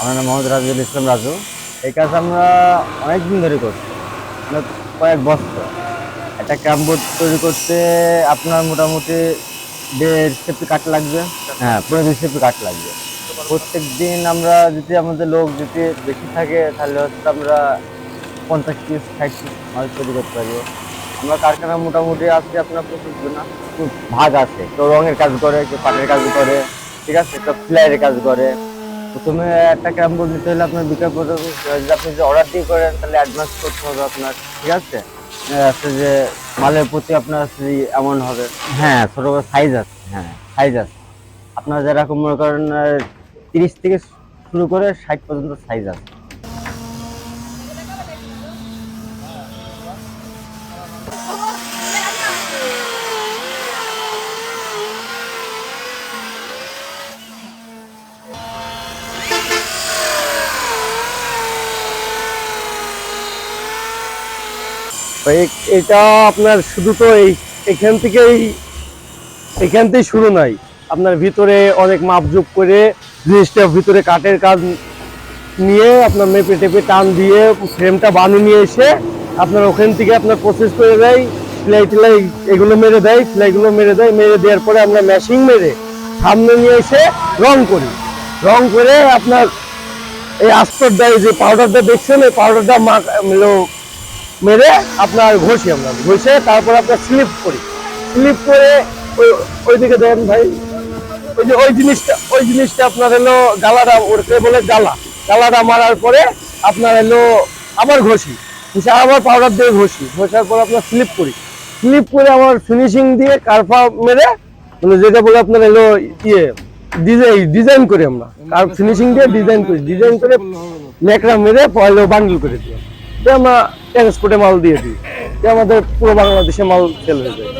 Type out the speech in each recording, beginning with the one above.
আমার নাম মোহাম্মদ রাজুল ইসলাম রাজু। এই কাজ আমরা অনেক দিন ধরে করছি মানে কয়েক বছর। একটা ক্যাম্পবোর্ড তৈরি করতে আপনার মোটামুটি দেড় সেফটি কাঠ লাগবে। হ্যাঁ পনেরো সেফটি কাঠ লাগবে। প্রত্যেক দিন আমরা যদি আমাদের লোক যদি বেশি থাকে, তাহলে হচ্ছে আমরা পঞ্চাশ পিস ষাট পিস মাল তৈরি করতে পারি। আমরা কারখানা মোটামুটি আছে আপনার প্রচুর না, খুব ভাগ আছে। কেউ রঙের কাজ করে, কেউ পাটের কাজ করে, ঠিক আছে? কেউ ফ্লাইয়ের কাজ করে। প্রথমে একটা বোর্ড নিতে হলে আপনার যদি আপনি যদি অর্ডার দিয়ে করেন, তাহলে অ্যাডভান্স করতে হবে আপনার, ঠিক আছে? আছে যে মালের প্রতি আপনার এমন হবে। হ্যাঁ ছোট সাইজ আছে হ্যাঁ সাইজ আছে। আপনার যেরকম মনে করেন তিরিশ থেকে শুরু করে ষাট পর্যন্ত সাইজ আছে। এটা আপনার শুধু তো এই এখান থেকেই এখান থেকে শুরু নাই। আপনার ভিতরে অনেক মাপযোগ করে জিনিসটা ভিতরে কাঠের কাজ নিয়ে আপনার মেপে টেপে টান দিয়ে ফ্রেমটা বানিয়ে নিয়ে এসে আপনার ওখান থেকে আপনার প্রসেস করে দেয়। সেলাই টেলাই এগুলো মেরে দেয় ফ্লাইগুলো মেরে দেয়। মেরে দেওয়ার পরে আমরা ম্যাশিং মেরে সামনে নিয়ে এসে রং করি। রং করে আপনার এই আস্তর দেয় যে পাউডারটা দেখছেন, এই পাউডারটা মেরে আপনার ঘষি আমরা। ঘষে তারপর আপনার স্লিপ করি। স্লিপ করে ওই ওইদিকে দেন ভাই। ওই যে ওই জিনিসটা ওই জিনিসটা আপনার হলো গালাটা, ওরকে বলে গালা। গালাটা মারার পরে আপনার হলো আবার ঘষি। ঘষে আবার পাউডার দিয়ে ঘষি। ঘষার পর আপনার স্লিপ করি। স্লিপ করে আমার ফিনিশিং দিয়ে কারফা মেরে মানে যেটা বলে আপনার হলো ইয়ে ডিজাইন ডিজাইন করি আমরা। আর ফিনিশিং দিয়ে ডিজাইন করি। ডিজাইন করে লেকড়া মেরে পয়লা বান্ডেল করে দিই আমরা ট্রান্সপোর্টে মাল দিয়ে দিই। আমাদের পুরো বাংলাদেশে মাল সেল হয়ে যায়।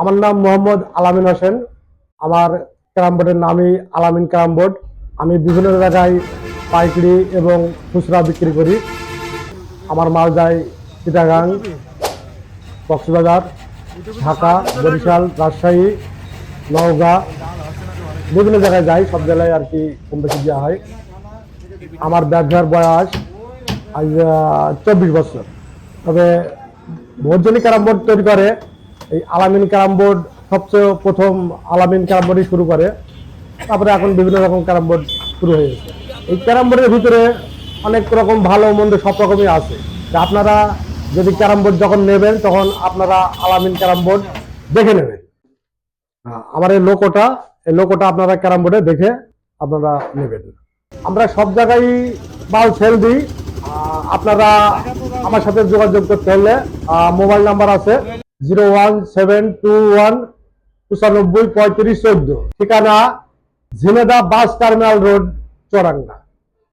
আমার নাম মোহাম্মদ আলামিন হোসেন। আমার ক্যারাম বোর্ডের নামই আলামিন ক্যারাম বোর্ড। আমি বিভিন্ন জায়গায় পাইকারি এবং খুচরা বিক্রি করি। আমার মাল যায় চিটাগাং, কক্সবাজার, ঢাকা, বরিশাল, রাজশাহী, নওগাঁ। বিভিন্ন জায়গায় যাই, সব জায়গায় আর কি কম বেশি দেওয়া হয়। আমার ব্যবসার বয়স আজ চব্বিশ বছর। তবে ভোজনী ক্যারাম বোর্ড তৈরি করে, এই আলামিন ক্যারাম বোর্ড সবচেয়ে প্রথম আলামিন ক্যারাম বোর্ডই শুরু করে। তারপরে এখন বিভিন্ন রকম ক্যারাম বোর্ড শুরু হয়ে গেছে। এই ক্যারাম বোর্ডের ভিতরে অনেক রকম ভালো মন্দ সব রকমই আছে। আপনারা যদি ক্যারাম বোর্ড যখন নেবেন, তখন আপনারা আলামিন ক্যারাম বোর্ড দেখে নেবেন। আমার এই লোকোটা এই লোকোটা আপনারা ক্যারাম বোর্ডে দেখে আপনারা নেবেন। আমরা সব জায়গায় মাল সেল দিই। আপনারা আমার সাথে যোগাযোগ করতে হলে মোবাইল নাম্বার আছে zero one seven two one পঁয়ত্রিশ চোদ্দ। ঠিকানা Jhenaidah bus terminal road, Chauranga.